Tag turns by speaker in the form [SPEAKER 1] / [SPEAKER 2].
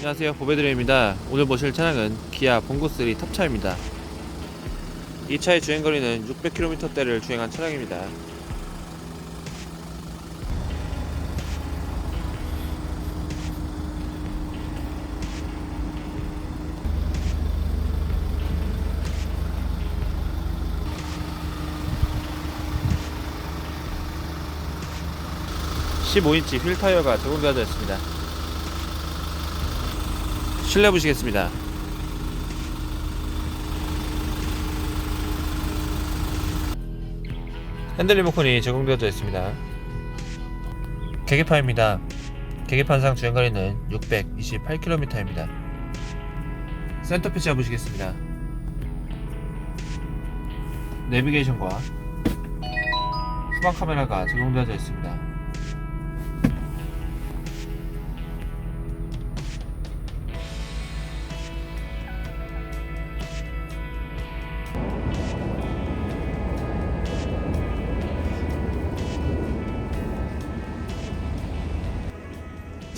[SPEAKER 1] 안녕하세요. 보배드림입니다. 오늘 보실 차량은 기아 봉고3 탑차입니다. 이 차의 주행거리는 600km대를 주행한 차량입니다. (15인치) 휠 타이어가 적용되어져 있습니다 실내 보시겠습니다. 핸들 리모컨이 적용되어져 있습니다. 계기판입니다. 계기판상 주행거리는 628km입니다. 센터 패치 보시겠습니다. 내비게이션과 후방 카메라가 적용되어져 있습니다.